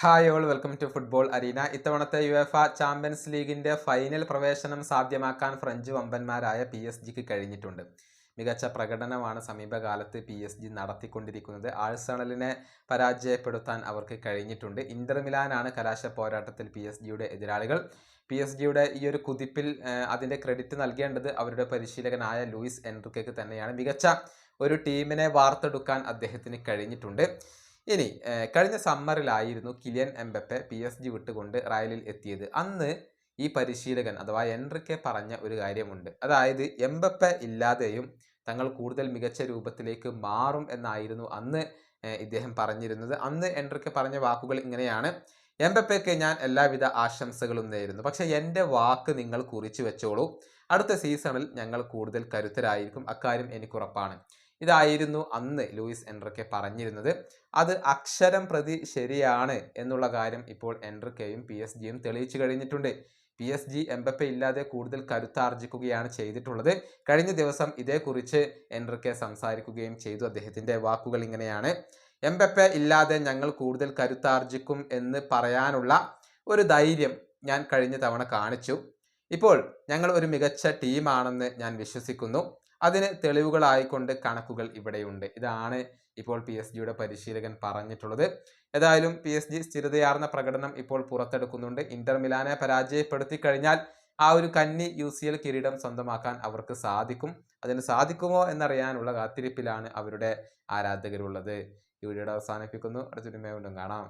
Hi all welcome to football arena ഇത്തവണത്തെ UEFA champions ലീഗിന്റെ final പ്രവേശനം സാധ്യമാക്കാൻ ഫ്രഞ്ച് വമ്പന്മാരായ പി എസ് ജിക്ക് കഴിഞ്ഞിട്ടുണ്ട്. മികച്ച പ്രകടനമാണ് സമീപകാലത്ത് പി എസ് ജി നടത്തിക്കൊണ്ടിരിക്കുന്നത്. ആഴ്സണലിനെ പരാജയപ്പെടുത്താൻ അവർക്ക് കഴിഞ്ഞിട്ടുണ്ട്. ഇന്റർ മിലാനാണ് കലാശ പോരാട്ടത്തിൽ പി എസ് ജിയുടെ എതിരാളികൾ. പി എസ് ജിയുടെ ഈ ഒരു കുതിപ്പിൽ അതിന്റെ ക്രെഡിറ്റ് നൽകേണ്ടത് അവരുടെ പരിശീലകനായ ലൂയിസ് എൻറിക്കയ്ക്ക് തന്നെയാണ്. മികച്ച ഒരു ടീമിനെ വാർത്തെടുക്കാൻ അദ്ദേഹത്തിന് കഴിഞ്ഞിട്ടുണ്ട്. ഇനി കഴിഞ്ഞ സമ്മറിലായിരുന്നു Kylian Mbappe P S G വിട്ടുകൊണ്ട് റയലിൽ എത്തിയത്. അന്ന് ഈ പരിശീലകൻ അഥവാ എൻറിക്കെ പറഞ്ഞ ഒരു കാര്യമുണ്ട്. അതായത് എംബപ്പെ ഇല്ലാതെയും തങ്ങൾ കൂടുതൽ മികച്ച രൂപത്തിലേക്ക് മാറും എന്നായിരുന്നു അന്ന് ഇദ്ദേഹം പറഞ്ഞിരുന്നത്. അന്ന് എൻറിക്കെ പറഞ്ഞ വാക്കുകൾ ഇങ്ങനെയാണ്. എംബപ്പയ്ക്ക് ഞാൻ എല്ലാവിധ ആശംസകളും നേരുന്നു. പക്ഷെ എന്റെ വാക്ക് നിങ്ങൾ കുറിച്ചു വെച്ചോളൂ. അടുത്ത സീസണിൽ ഞങ്ങൾ കൂടുതൽ കരുത്തരായിരിക്കും. അക്കാര്യം എനിക്കുറപ്പാണ് ഇതായിരുന്നു അന്ന് ലൂയിസ് എൻറിക്കെ പറഞ്ഞിരുന്നത്. അത് അക്ഷരം പ്രതി ശരിയാണ് എന്നുള്ള കാര്യം ഇപ്പോൾ എൻറിക്കയും പി എസ് ജിയും തെളിയിച്ചു കഴിഞ്ഞിട്ടുണ്ട്. പി എസ് ജി എംബപ്പെ ഇല്ലാതെ കൂടുതൽ കരുത്താർജിക്കുകയാണ് ചെയ്തിട്ടുള്ളത്. കഴിഞ്ഞ ദിവസം ഇതേക്കുറിച്ച് എൻറിക്കെ സംസാരിക്കുകയും ചെയ്തു. അദ്ദേഹത്തിന്റെ വാക്കുകൾ ഇങ്ങനെയാണ്. എംബപ്പെ ഇല്ലാതെ ഞങ്ങൾ കൂടുതൽ കരുത്താർജിക്കും എന്ന് പറയാനുള്ള ഒരു ധൈര്യം ഞാൻ കഴിഞ്ഞ തവണ കാണിച്ചു. ഇപ്പോൾ ഞങ്ങൾ ഒരു മികച്ച ടീമാണെന്ന് ഞാൻ വിശ്വസിക്കുന്നു. അതിന് തെളിവുകളായിക്കൊണ്ട് കണക്കുകൾ ഇവിടെയുണ്ട്. ഇതാണ് ഇപ്പോൾ പി എസ് ജിയുടെ പരിശീലകൻ പറഞ്ഞിട്ടുള്ളത്. ഏതായാലും പി എസ് ജി സ്ഥിരതയാർന്ന പ്രകടനം ഇപ്പോൾ പുറത്തെടുക്കുന്നുണ്ട്. ഇന്റർ മിലാനെ പരാജയപ്പെടുത്തി കഴിഞ്ഞാൽ ആ ഒരു കന്നി യു സി എൽ കിരീടം സ്വന്തമാക്കാൻ അവർക്ക് സാധിക്കും. അതിന് സാധിക്കുമോ എന്നറിയാനുള്ള കാത്തിരിപ്പിലാണ് അവരുടെ ആരാധകരുള്ളത്. ഈ വീഡിയോയുടെ അവസാനിപ്പിക്കുന്നു. അടുത്തൊരു വീണ്ടും കാണാം.